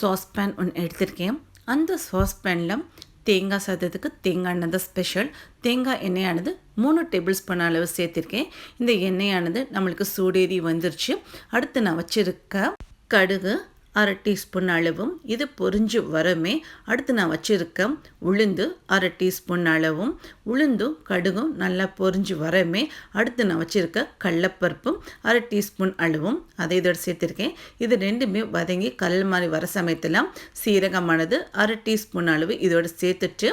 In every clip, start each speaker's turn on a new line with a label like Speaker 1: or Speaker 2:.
Speaker 1: Saucepan ஒன்று எடுத்திருக்கேன். அந்த சாஸ்பேனில் தேங்காய் சாதத்துக்கு தேங்காய் எண்ணெய் தான் ஸ்பெஷல் தேங்காய் எண்ணெயானது மூணு டேபிள் ஸ்பூன் அளவு சேர்த்திருக்கேன். இந்த எண்ணெயானது நம்மளுக்கு சூடேறி வந்துருச்சு. அடுத்து நான் வச்சுருக்க கடுகு அரை டீஸ்பூன் அளவும் இது பொரிஞ்சு வரமே அடுத்து நான் வச்சுருக்க உளுந்து அரை டீஸ்பூன் அளவும் உளுந்தும் கடுகும் நல்லா பொரிஞ்சு வரமே அடுத்து நான் வச்சுருக்க கடலப்பருப்பும் அரை டீஸ்பூன் அளவும் அதை இதோட சேர்த்துருக்கேன். இது ரெண்டுமே வதங்கி கல் மாதிரி வர சமயத்தில் சீரகமானது அரை டீஸ்பூன் அளவு இதோட சேர்த்துட்டு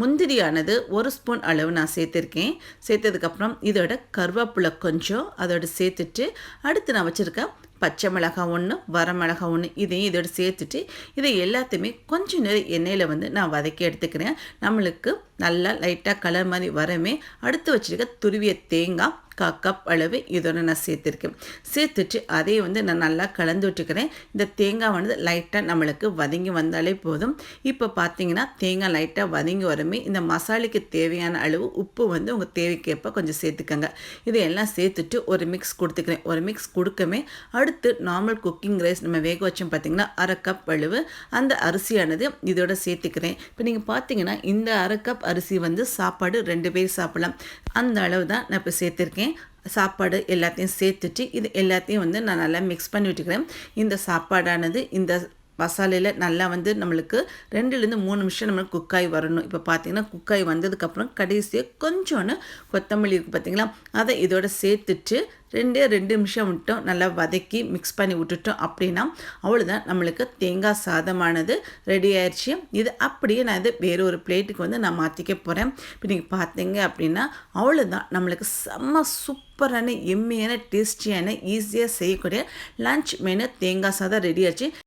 Speaker 1: முந்திரியானது ஒரு ஸ்பூன் அளவு நான் சேர்த்துருக்கேன். சேர்த்ததுக்கப்புறம் இதோட கருவேப்பிலை கொஞ்சம் அதோட சேர்த்துட்டு அடுத்து நான் வச்சுருக்கேன் பச்சை மிளகாய் ஒன்று வரமிளகாய் ஒன்று இதையும் இதோட சேர்த்துட்டு இதை எல்லாத்தையுமே கொஞ்சம் நேரம் எண்ணெயில் வந்து நான் வதக்கி எடுத்துக்கிறேன். நம்மளுக்கு நல்லா லைட்டாக கலர் மாதிரி வரமே. அடுத்து வச்சுருக்க துருவிய தேங்காய் கா கப் அளவு இதோட நான் சேர்த்துருக்கேன். சேர்த்துட்டு அதையே வந்து நான் நல்லா கலந்து விட்டுக்கிறேன். இந்த தேங்காய் வந்து லைட்டாக நம்மளுக்கு வதங்கி வந்தாலே போதும். இப்போ பார்த்தீங்கன்னா தேங்காய் லைட்டாக வதங்கி வரமே. இந்த மசாலைக்கு தேவையான அளவு உப்பு வந்து உங்கள் தேவைக்கேற்ப கொஞ்சம் சேர்த்துக்கோங்க. இதையெல்லாம் சேர்த்துட்டு ஒரு மிக்ஸ் கொடுத்துக்கிறேன். ஒரு மிக்ஸ் கொடுக்கமே அடுத்து நார்மல் குக்கிங் ரைஸ் நம்ம வேக வச்சோம் பார்த்தீங்கன்னா அரை கப் அளவு அந்த அரிசியானது இதோட சேர்த்துக்கிறேன். இப்போ நீங்கள் பார்த்தீங்கன்னா இந்த அரை கப் அரிசி வந்து சாப்பாடு ரெண்டு பேர் சாப்பிடலாம். அந்த அளவு தான் நான் இப்போ சேர்த்துருக்கேன். சாப்பாடு எல்லாத்தையும் சேர்த்துட்டு இது எல்லாத்தையும் வந்து நான் நல்லா மிக்ஸ் பண்ணி விட்டுக்கிறேன் இந்த சாப்பாடானது இந்த மசாலையில் நல்லா வந்து நம்மளுக்கு ரெண்டுலேருந்து மூணு நிமிஷம் நம்மளுக்கு குக்காய் வரணும். இப்போ பார்த்தீங்கன்னா குக்காய் வந்ததுக்கப்புறம் கடைசியாக கொஞ்சோன்னு கொத்தமல்லி இருக்குது பார்த்திங்களா அதை இதோட சேர்த்துட்டு ரெண்டே ரெண்டு நிமிஷம் விட்டோம் நல்லா வதக்கி மிக்ஸ் பண்ணி விட்டுட்டோம் அப்படின்னா அவ்வளோதான் நம்மளுக்கு தேங்காய் சாதமானது ரெடி ஆயிடுச்சு இது அப்படியே நான் இது வேறு ஒரு பிளேட்டுக்கு வந்து நான் மாற்றிக்க போகிறேன் இப்போ நீங்கள் பார்த்தீங்க அப்படின்னா அவ்வளோதான் நம்மளுக்கு செம்ம சூப்பரான எம்மையான டேஸ்டியான ஈஸியாக செய்யக்கூடிய லன்ச் மெனு தேங்காய் சாதம் ரெடி ஆச்சு.